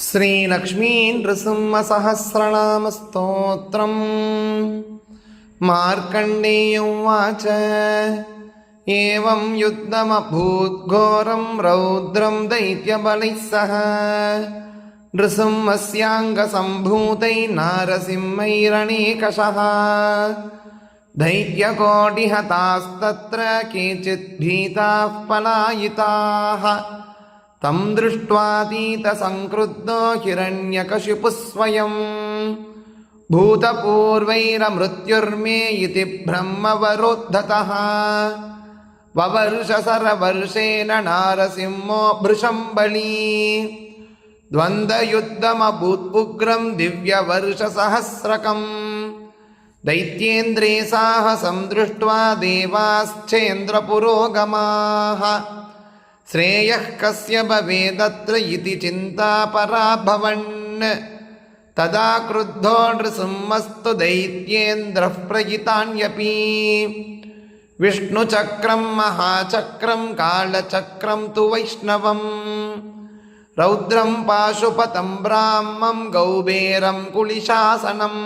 श्रीलक्ष्मीनृसिंहसहस्रनामस्तोत्रम् मार्कण्डेय उवाच एवं युद्धमभूद्घोरं रौद्रं दैत्यबलैः सह नृसिंहस्याङ्गसम्भूतैर्नारसिंहैरणेकषः दैत्यकोटिहतास्तत्र केचित् भीताः पलायिताः तं दृष्ट्वातीतसङ्क्रुद्धो हिरण्यकशिपुः स्वयम् भूतपूर्वैरमृत्युर्मे इति ब्रह्मवरोद्धतः ववर्षसरवर्षेण नारसिंहो भृशम्बली द्वन्द्वयुद्धमभूत्पुग्रं दिव्यवर्षसहस्रकम् दैत्येन्द्रे साहसं दृष्ट्वा देवाश्चेन्द्रपुरोगमाः श्रेयः कस्य भवेदत्र इति चिन्ता पराभवन् तदा क्रुद्धो नृसिंहस्तु दैत्येन्द्रः प्रजितान्यपि विष्णुचक्रं महाचक्रं कालचक्रं तु वैष्णवम् रौद्रं पाशुपतं ब्राह्मं गौबेरं कुलिशासनम्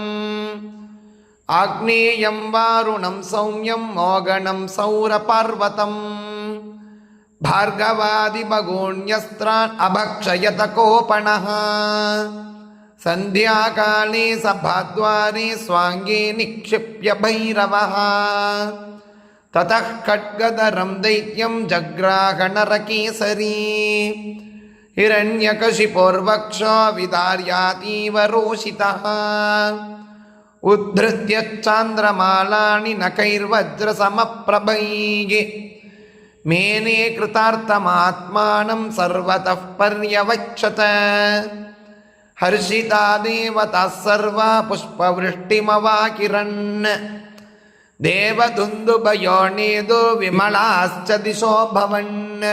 आग्नेयं वारुणं सौम्यं मोगणं सौरपर्वतम् भार्गवादिभगोण्यस्त्रान् अभक्षयत कोपणः सन्ध्याकाले सभाद्वारे स्वाङ्गे निक्षिप्य भैरवः ततः खड्गधरं दैत्यं जग्राहणरकेसरी हिरण्यकशिपोर्वक्षो विदार्यातीव रोषितः उद्धृत्य चान्द्रमालानि नखैर्वज्रसमप्रभैः மேனே கிருத்தார்த்தமாத்மானம் சர்வத பர்யவச்சத. ஹர்ஷிதா தேவதா சர்வா புஷ்பவருஷ்டிமவாகிரன். தேவதுந்துபயோனேதோ விமலாஸ்ச திசோ பவன்.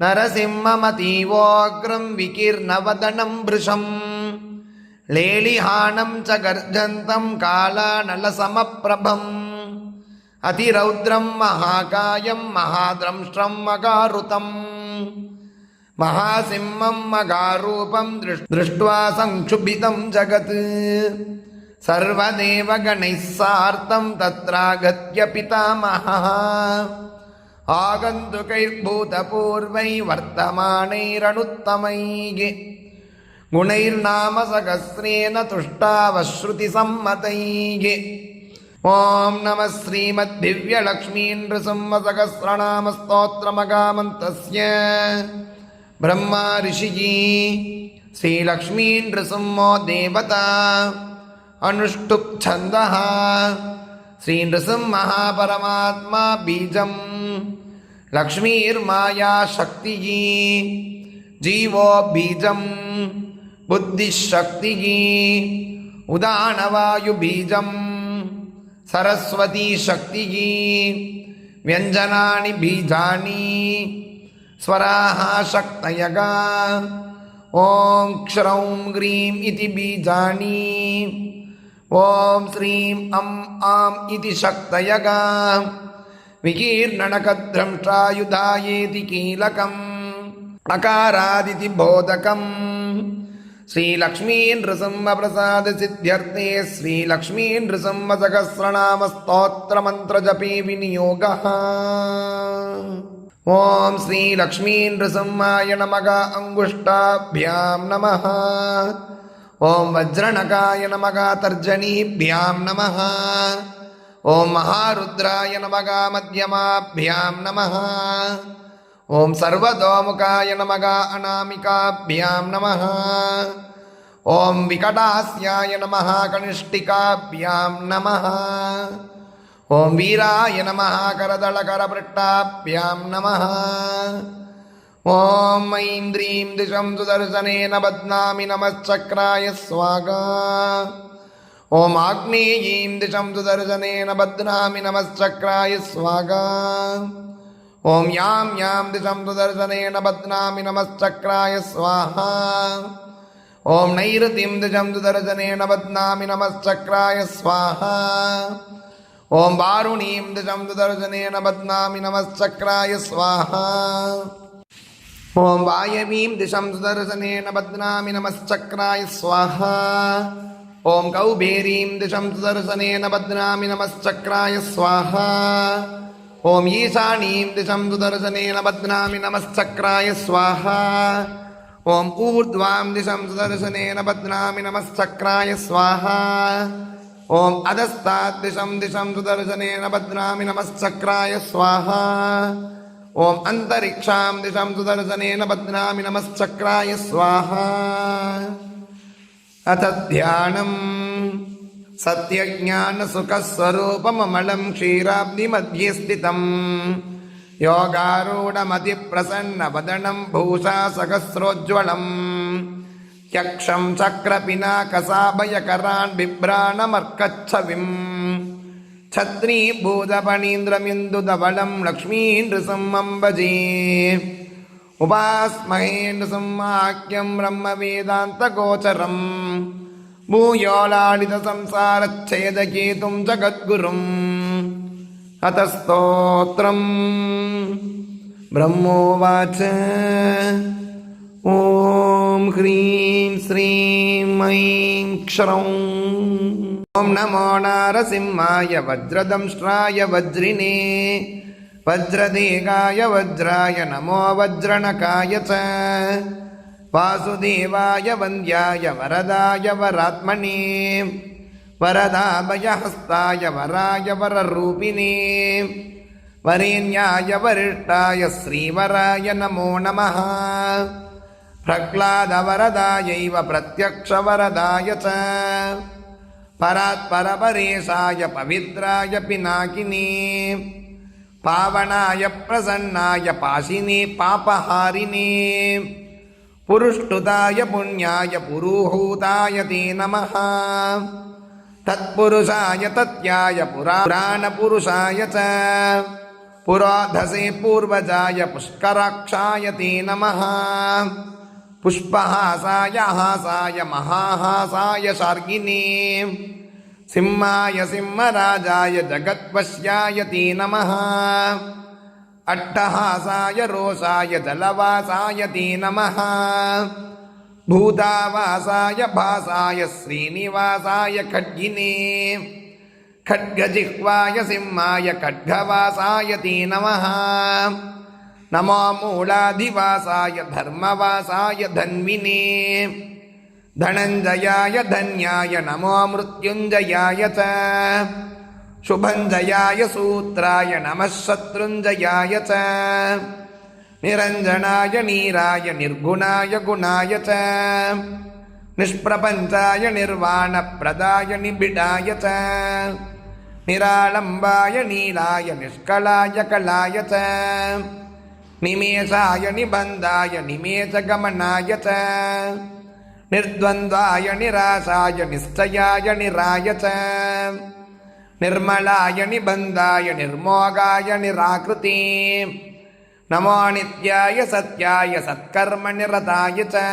நரசிம்மமதீவோக்ரம் விகீர்ணவதனம் பிருஷம். லேலிஹானம் ச கர்ஜந்தம் காலாநலசமப்பிரபம் अतिरौद्रं महाकायं महाद्रंष्ट्रं मगारुतम् महासिंहं मगारूपं दृष् दृष्ट्वा संक्षुभितं जगत् सर्वदेवगणैः सार्तं तत्रागत्य पितामहः आगन्तुकैर्भूतपूर्वै वर्तमानैरनुत्तमैः गुणैर्नाम सहस्रेण तुष्टावश्रुतिसम्मतैः ॐ नमः श्रीमद्दिव्यलक्ष्मीनृसिंहसहस्रनामस्तोत्रमगामन्तस्य ब्रह्मा ऋषिः श्रीलक्ष्मीनृसिंहो देवता अनुष्टुप् छन्दः श्रीनृसिंहः परमात्मा बीजम् लक्ष्मीर्माया शक्तिः जीवो बीजम् बुद्धिशक्तिः उदानवायुबीजम् सरस्वती शक्तिः व्यञ्जनानि बीजानि स्वराः शक्तयः ॐ क्षरौं ग्रीं इति बीजानि ॐ श्रीं अम् आम् इति शक्तयः विकीर्णनकद्रंष्ट्रायुधायेति कीलकम् अकारादिति बोधकम् श्रीलक्ष्मीनृसिंहप्रसादसिद्ध्यर्थे श्रीलक्ष्मीनृसिंहसहस्रनामस्तोत्रमन्त्रजपे विनियोगः ॐ श्रीलक्ष्मीनृसिंहाय नमः अङ्गुष्टाभ्यां नमः ॐ वज्रणकाय नमः तर्जनीभ्यां नमः ॐ महारुद्राय नमः मध्यमाभ्यां नमः ஓம் சர்வதோமுகாய நமகா அநாமிகாபியாம் நம ஓம் விகடாஸ்யாய நம கனிஷ்டிகாபியாம் நம ஓம் வீராய நம கரதளகரபிருட்டாபியாம் நம ஓம் ஐம் த்ரீம் திசம் சுதர்சனேன பத்னாமி நமச்சக்ராய ஸ்வாகா. ஓம் ஆக்னேயீம் திசம் சுதர்சனேன பத்னாமி நமச்சக்ராய ஸ்வாகா. ஓம் யாம் யாம் திசம் சுதர்சனேன பத்னாமி நமச்சக்ராய ஸ்வாஹா. ஓம் நைருதிம் திசம் சுதர்சனேன பத்னாமி நமச்சக்ராய ஸ்வாஹா. ஓம் வாருணீம் திசம் சுதர்சனேன பத்னாமி நமச்சக்ராய ஸ்வாஹா. ஓம் வாயவீம் திசம் சுதர்சனேன பத்னாமி நமச்சக்ராய ஸ்வாஹா. ஓம் கௌபேரீம் திசம் சுதர்சனேன பத்னாமி நமச்சக்ராய ஸ்வாஹா. ஓம் ஈசானீம் திசம் சுதர்சனேன பத்னாமி நமஸ்சக்ராய ஸ்வாஹா. ஓம் ஊர்த்வாம் திசம் சுதர்சனேன பத்னாமி நமஸ்சக்ராய ஸ்வாஹா. ஓம் அதஸ்தாத் திசம் திசம் சுதர்சனேன பத்னாமி நமஸ்சக்ராய ஸ்வாஹா. ஓம் அந்தரிக்ஷாம் திசம் சுதர்சனேன பத்னாமி நமஸ்சக்ராய ஸ்வாஹா. அத தியானம். सत्यज्ञानसुखस्वरूपममलं क्षीराब्धिमध्ये स्थितम् योगारूढमतिप्रसन्नवदनं भूषा सहस्रोज्ज्वलम् यक्षं चक्रपिनाकसाभयकरान् बिभ्राणमर्कच्छविम् छत्रीभूतपणीन्द्रमिन्दुदबलं लक्ष्मीनृसिंहम्बजे उपास्महे नृसिंहाख्यं ब्रह्मवेदान्तगोचरम् भूयोलाडितसंसारच्छेदकेतुं जगद्गुरुम् अतः स्तोत्रम् ब्रह्मोवाच ॐ ह्रीं श्रीं ऐं क्षरौं ॐ नमो नारसिंहाय वज्रदंष्ट्राय वज्रिणे वज्रदेगाय वज्राय नमो वज्रणकाय च वासुदेवाय वन्द्याय वरदाय वरात्मने वरदाभयहस्ताय वराय वररूपिणे वरेण्याय वरिष्ठाय श्रीवराय नमो नमः प्रह्लादवरदायैव प्रत्यक्षवरदाय च परात्परपरेशाय पवित्राय पिनाकिने पावनाय प्रसन्नाय पाशिने पापहारिणे पुरुष्टुताय पुण्याय पुरुहूताय ते नमः। तत्पुरुषाय तत्याय पुराणपुरुषाय च। पुरोधसे पूर्वजाय पुष्कराक्षाय ते नमः। पुष्पहासाय हासाय महाहासाय शार्गिने। सिंहाय सिंहराजाय जगत्वश्याय ते नमः। అట్టహాసాయ రోసాయ జలవాసాయ తే నమ. భూతావాసాయ భాసాయ శ్రీనివాసాయ ఖడ్గినే. ఖడ్గజిహ్వాయ సింహాయ ఖడ్గవాసాయ తే నమ. నమో మూలాధివాసాయ ధర్మవాసాయ ధన్వినే. ధనంజయాయ ధన్యాయ నమో మృత్యుంజయాయ చ. சுபஞ்சயாய சூத்ராய நமசத்ருஞ்சயாய ச. நிரஞ்சனாய நீராய நிர்குணாய குணாய ச. நிஷ்பிரபஞ்சாய நிர்வாணப்பிரதாய நிபிடாய ச. நிராளம்பாய நீலாய நிஷ்கலாய கலாய ச. நிமேஷாய நிபந்தாய நிமேஷகமனாய ச. நிர்த்வந்தாய நிராசாய நிஷ்டயாய நிராய ச. निर्मलाय निबन्धाय निर्मोगाय निराकृते नमो नित्याय सत्याय सत्कर्मनिरताय च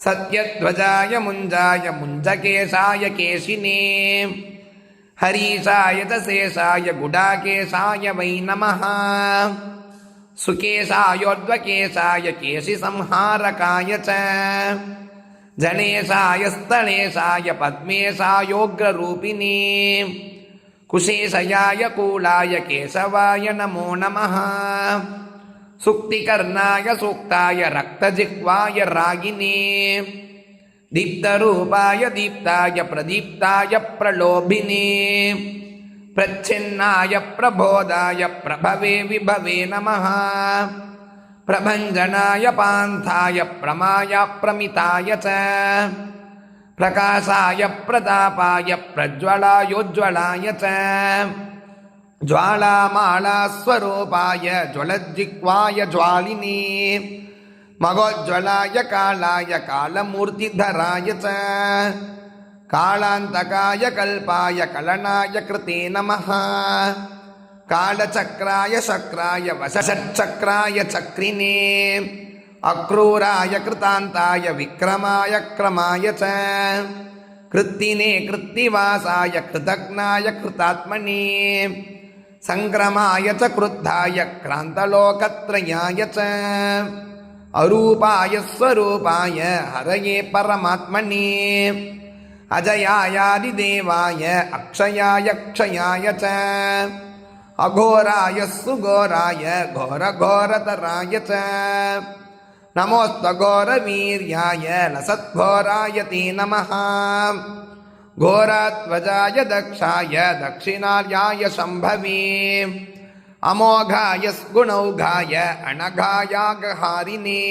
सत्यध्वजाय मुञ्जाय मुञ्जकेशाय केशिने हरीशाय च शेषाय गुडाकेशाय वै नमः सुकेशायोद्वकेशाय केशिसंहारकाय च जनेशाय स्तनेशाय पद्मेशायोग्ररूपिणे कुशेशयाय कूलाय केशवाय नमो नमः। सुक्तिकर्णाय सूक्ताय रक्तजिह्वाय रागिने। दीप्तरूपाय दीप्ताय प्रदीप्ताय प्रलोभिने। प्रच्छिन्नाय प्रबोधाय प्रभवे विभवे नमः। प्रभञ्जनाय पान्थाय प्रमाय प्रमिताय च प्रकाशाय प्रतापाय प्रज्वलायोज्ज्वलाय च ज्वालामालास्वरूपाय ज्वलज्जिह्वाय ज्वालिने मगोज्ज्वलाय कालाय कालमूर्तिधराय च कालान्तकाय कल्पाय कलनाय कृते नमः காலச்சக்கராய சக்கராய வசச்சக்கராய சக்ரினே அக்ரூராய கிருத்தாந்தாய விக்ரமாய கிரமாய ச. கிருத்தினே கிருத்திவாசாய கிருதக்னாய கிருதாத்மனே சங்கிரமாய ச கிருத்தாய கிராந்தலோகத்ரயாய ச. அரூபாய ஸ்வரூபாய ஹரையே பரமாத்மனே. அஜயாயாதிதேவாய அக்ஷயாய க்ஷயாய ச. அகோராய சுகோராய கோர கோரதராய ச. நமோஸ்தகோர வீரியாய லசத்கோராய தீ நம கோராத்வஜாய தக்ஷாய தட்சிணார்யாய சம்பவி. அமோகாய ஸ்குணௌகாய அனகாயாகஹாரிணே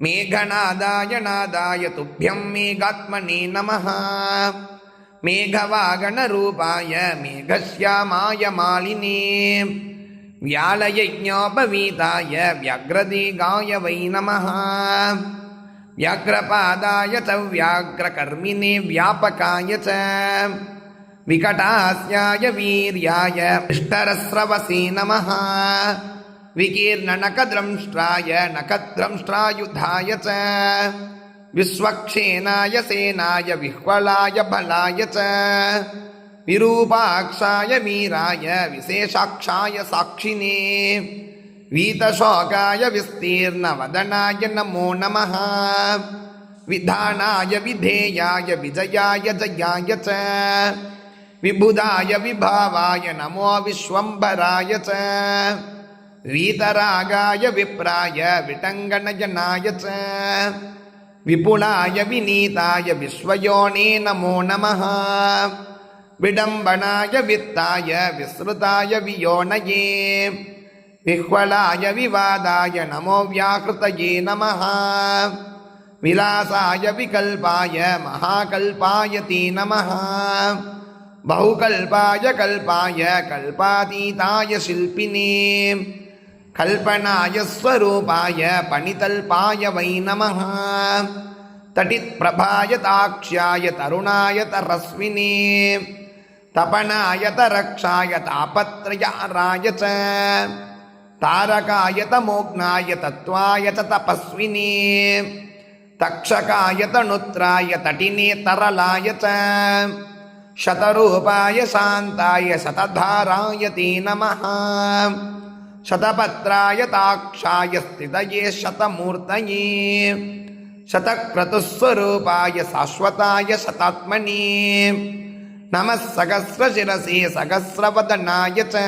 மேகநாதாய நாதாய துப்பியம் மேகாத்மனே நமஹா. மேகவாகனரூபாய மேகசியாமாய மாலினே. வியாழயஜோபவீதாய வியக்ரதீகாய வை நம வியாக்ரபாதாய ச வியாக்ரகர்மிணே வியாபகாய ச. விகடாஸ்யாய வீர்யாய இஷ்டரஸ்ரவசி நம விகீர்ண நகதிரம்ஷ்டாய நகத்ரம்ஷ்டாயுதாய ச. விஸ்வக்ஷேனாய சேனாய விஹ்வலாய பலாய ச. விரூபாட்சாய வீராய விசேஷாட்சாய சாட்சினே. வீதசோகாய விஸ்தீர்ணவதனாய நமோ நம விதானாய விதேயாய விஜயாய ஜயாய ச. விபுதாய விபாவாய நமோ விஸ்வம்பராய ச. வீதராகாய விப்ராய விட்டங்கணயனாய ச. விபுலாய விநீதாய விஸ்வயோனே நமோ நம விடம்பனாய வித்தாய விஸ்ருதாய வியோனயே விஹ்வலாய விவாதாய நமோ வியாகிருதயே நம விலாசாய விகல்பாய மகாகல்பாய தீ நம பௌகல்பாய கல்பாய கல்பாதீதாய சில்பினே कल्पनाय स्वरूपाय पणितल्पाय वै नमः तटित्प्रभाय ताक्ष्याय तरुणाय तरस्विने तपनाय तरक्षाय तापत्रयाराय च तारकाय तमोघ्नाय तत्त्वाय च तपस्विने तक्षकाय तनुत्राय तटिने तरलाय च शतरूपाय शान्ताय शतधाराय ते नमः शतपत्राय ताक्षाय स्थितये शतमूर्तये शतक्रतुस्वरूपाय शाश्वताय शतात्मने नमः सहस्रशिरसे सहस्रवदनाय च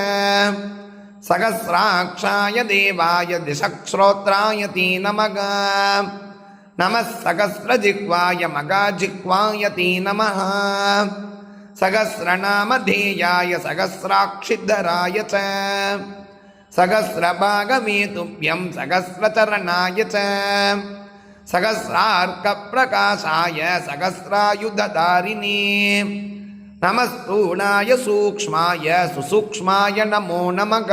सहस्राक्षाय देवाय दिशक्श्रोत्राय ते नमः नमः सहस्रजिह्वाय मगाजिह्वाय ते नमः सहस्रनामधेयाय सहस्राक्षिधराय च सहस्रभागमेतुभ्यं सहस्रचरणाय च सहस्रार्कप्रकाशाय सहस्रायुधधारिणे नमस्तूणाय सूक्ष्माय सुसूक्ष्माय नमो नमः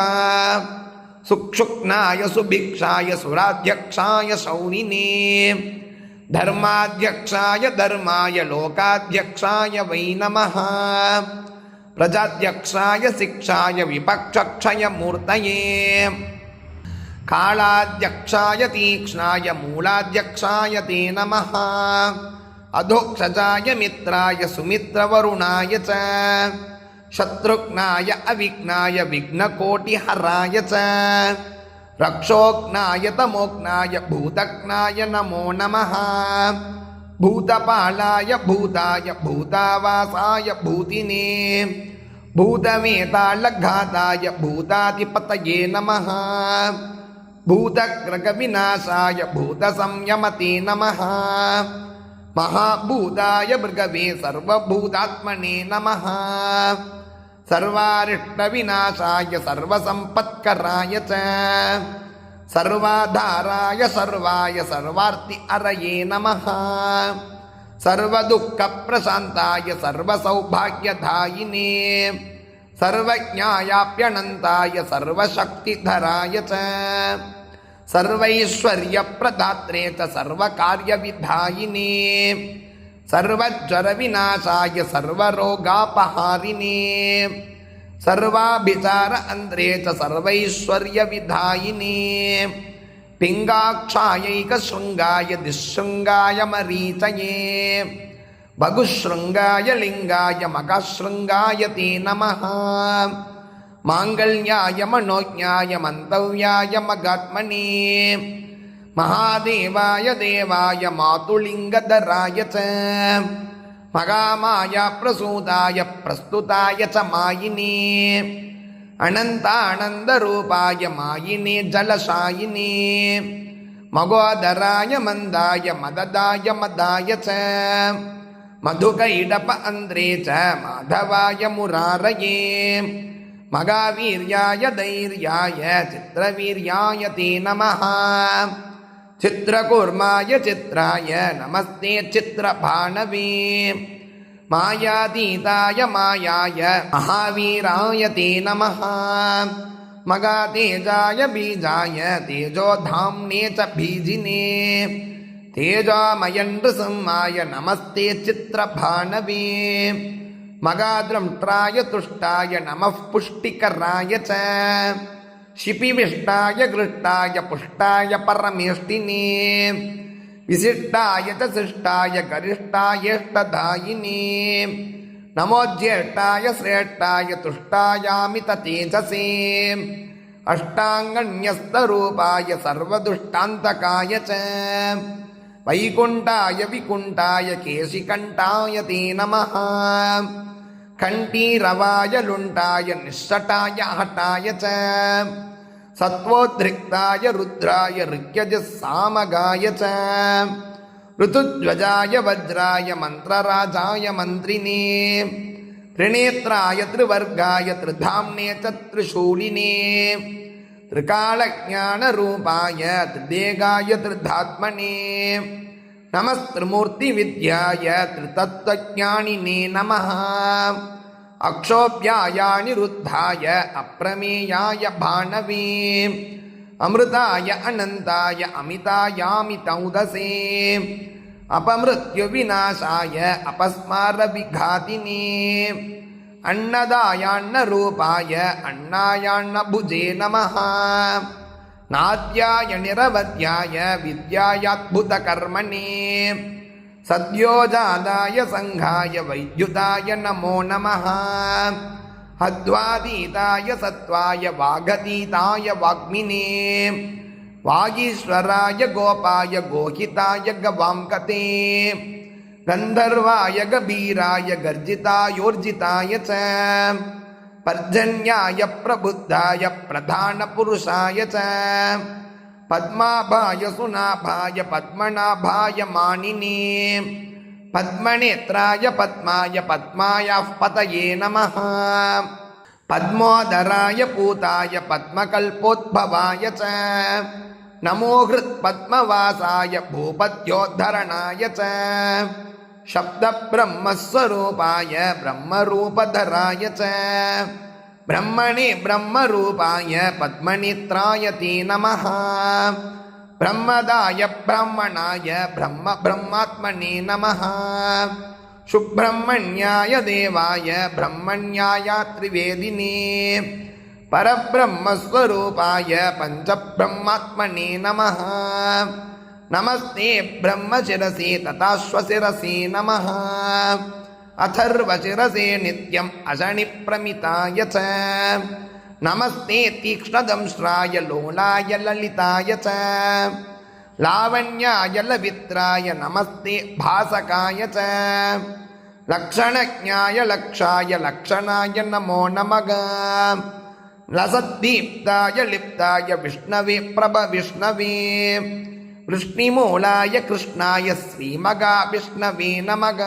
सुक्षुक्नाय सुभिक्षाय सुराध्यक्षाय शौरिणे धर्माध्यक्षाय धर्माय लोकाध्यक्षाय वै नमः प्रजाध्यक्षाय शिक्षाय विपक्षक्षयमूर्तये कालाध्यक्षाय तीक्ष्णाय मूलाध्यक्षाय ते नमः अधोक्षजाय मित्राय सुमित्रवरुणाय च शत्रुघ्नाय अविघ्नाय विघ्नकोटिहराय च रक्षोघ्नाय तमोघ्नाय भूतघ्नाय नमो नमः भूतपालाय भूताय भूतावासाय भूतिने भूतवेतालघाताय भूताधिपतये नमः भूतग्रगविनाशाय भूतसंयमते नमः महाभूताय मृगवे सर्वभूतात्मने नमः सर्वारिष्टविनाशाय सर्वसम्पत्कराय च சர்வாதாராய சர்வாய சர்வார்த்தி அரையே நமஹா. சர்வதுக்க பிரசாந்தாய சர்வசௌபாகியதாயினே. சர்வஜாயாப்யனந்தாய சர்வசக்திதராய ச. சர்வைஸ்வர்யப்பிரதாத்ரே சர்வகாரியவிதாயினே. சர்வஜ்வரவிநாசாய சர்வரோகாபஹாரினே. ಸರ್ವಾಭಿಚಾರ ಅಂದ್ರೆ ಚ ಸರ್ವೈಶ್ವರ್ಯ ವಿಧಾಯಿನಿ ಪಿಂಗಾಕ್ಷಾಯೈಕ ಶೃಂಗಾಯ ದಿಶೃಂಗಾಯ ಮರೀಚಯೇ ಬಗುಶೃಂಗಾಯ ಲಿಂಗಾಯ ಮಕಶೃಂಗಾಯ ತೇ ನಮಃ ಮಾಂಗಲ್ಯಾಯ ಮನೋಜ್ಞಾಯ ಮಂತವ್ಯಾಯ ಮಗಾತ್ಮನೇ ಮಹಾದೇವಾಯ ದೇವಾಯ ಮಾತುಲಿಂಗಧರಾಯ ಚ மகாமாயா பிரசூதாய பிரஸ்துதாய ச மாயினே. அனந்தானந்த ரூபாய மாயினே ஜலசாயினே. மகோதராய மந்தாய மததாய மதாய ச. மதுக இடப அந்திரே ச மாதவாய முராரயே. மகாவீர்யாய தைர்யாய சித்திரவீர்யாய தே நமஹா. சித்திரகூர்மாய சித்ராய நமஸ்தே சித்திரபாணவே மாயாதீதாய மாயாய மகாவீராய தே நம மகாதேஜாய பீஜாய தேஜோதாம்னே ச பீஜினே. தேஜாமயன்று சிம்மாய நமஸ்தே சித்திரபாணவே மகாதிரம்ட்ராய துஷ்டாய நம புஷ்டிகராய ச. शिपिविष्टाय गृष्टाय पुष्टाय परमेष्टिने विशिष्टाय च शिष्टाय गरिष्ठायेष्टदायिने नमोज्येष्ठाय श्रेष्ठाय तुष्टायामित तेजसे अष्टाङ्गण्यस्तरूपाय सर्वदुष्टान्तकाय च वैकुण्ठाय विकुण्ठाय केशिकण्ठाय ते नमः कण्ठीरवाय लुण्टाय निःशटाय हटाय च सत्त्वोद्रिक्ताय रुद्राय ऋग्यजसामगाय च ऋतुध्वजाय वज्राय मन्त्रराजाय मन्त्रिणे त्रिनेत्राय त्रिवर्गाय त्रिधाम्ने च त्रिशूलिने त्रिकालज्ञानरूपाय त्रिदेगाय त्रिधात्मने नमस्त्रिमूर्तिविद्याय त्रितत्त्वज्ञानिने नमः अक्षोभ्यायानिरुद्धाय अप्रमेयाय भाणवे अमृताय अनन्ताय अमितायामितौदसे अपमृत्युविनाशाय अपस्मारविघातिने अन्नदायान्नरूपाय अन्नायान्नभुजे नमः நாத்தியாய நிரவத்தியாய வித்யாயாத்புத கர்மணே சத்யோஜாதாய சங்காய வைத்யுதாய நமோ நம ஹத்வாதீதாய சத்வாய வாகதீதாய வாக்மினே. வாகீஸ்வராய கோபாய கோஹிதாய கவாங்கதே கந்தர்வாய கபீராய கர்ஜிதாயோர்ஜிதாய ச. பர்ஜன்யாய பிரபுத்தாய பிரதான புருஷாய ச. பத்மாபாய சுனாபாய பத்மநாபாய மானினே. பத்மநேத்ராய பத்மாய பத்மாயா பதயே நம பத்மோதராய பூதாய பத்மகல்போத்பவாய ச. நமோ ஹிருத் பத்மவாசாய பூபத்யோத்தரணாய ச. शब्दब्रह्मस्वरूपाय ब्रह्मरूपधराय च ब्रह्मणे ब्रह्मरूपाय पद्मनेत्राय ते नमः ब्रह्मदाय ब्राह्मणाय ब्रह्म ब्रह्मात्मने नमः सुब्रह्मण्याय देवाय ब्रह्मण्याय त्रिवेदिने परब्रह्मस्वरूपाय पञ्चब्रह्मात्मने नमः नमस्ते ब्रह्मशिरसे तथाश्वशिरसे नमः अथर्वशिरसे नित्यम् अशनिप्रमिताय च नमस्ते तीक्ष्णदंश्राय लोलाय ललिताय च लावण्याय लवित्राय नमस्ते भासकाय च लक्षणज्ञाय लक्षाय लक्षणाय नमो नमः लसद्दीप्ताय लिप्ताय विष्णवे प्रभ विष्णवे वृष्णिमूलाय कृष्णाय श्रीमगाविष्णवे नमः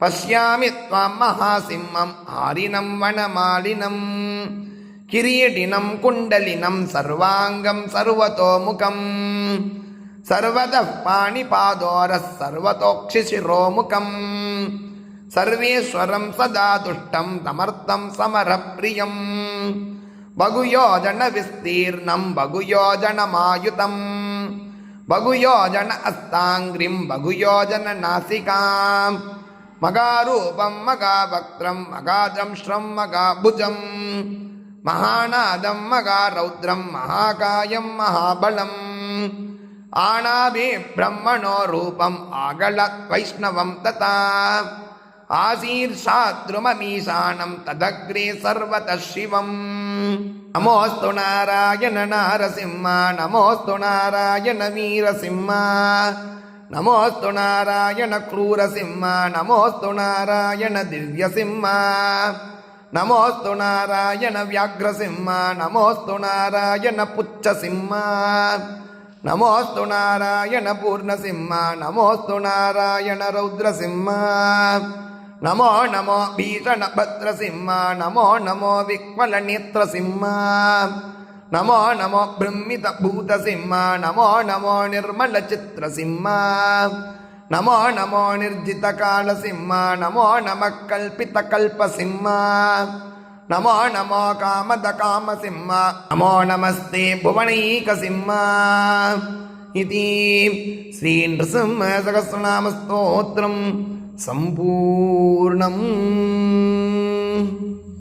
पश्यामि त्वां महासिंहं हारिणं वनमालिनं किरीटिनं कुण्डलिनं सर्वाङ्गं सर्वतोमुखं सर्वतः पाणिपादोरः सर्वतोक्षिशिरोमुखं सर्वेश्वरं सदा तुष्टं समर्थं समरप्रियं बहुयोजनविस्तीर्णं बहुयोजनमायुतम् பகுயோஜன அஸ்தாங்கிரிம் பகுயோஜன நாசிகாம் மகாரூபம் மகாபக்திரம் மகாஜம்ஸ்ரம் மகாபுஜம். மகாநாதம் மகாரௌத்ரம் மகாகாயம் மகாபலம். ஆனாபி பிரம்மணோ ரூபம் ஆகல வைஷ்ணவம் ததா. ஆசீர்ஷாத்ருமீசானம் ததக்ரே சர்வத சிவம். நமோஸ்து நாராயண நாரசிம்மா நமோஸ்து நாராயண வீரசிம்மா. நமோஸ்து நாராயண க்ரூரசிம்மா நமோஸ்து நாராயண திவ்யசிம்மா. நமோஸ்து நாராயண வியாக்ரசிம்மா நமோஸ்து நாராயண புச்சசிம்மா. நமோஸ்து நாராயண பூர்ணசிம்மா நமோஸ்து நாராயண ரௌத்ரசிம்மா. నమో నమో భీషణభద్రసింహ నమో నమో విహ్వలనేత్రసింహ నమో నమో బ్రహ్మిత భూతసింహ నమో నమో నిర్మల చిత్రసింహ నమో నమో నిర్జిత కాళసింహ నమో నమ కల్పిత కల్పసింహ నమో నమో కామద కామసింహ నమో నమస్తే భువనైకసింహ ఇది శ్రీ నృసింహ సహస్రనామ స్తోత్రం சம்பூர்ணம்.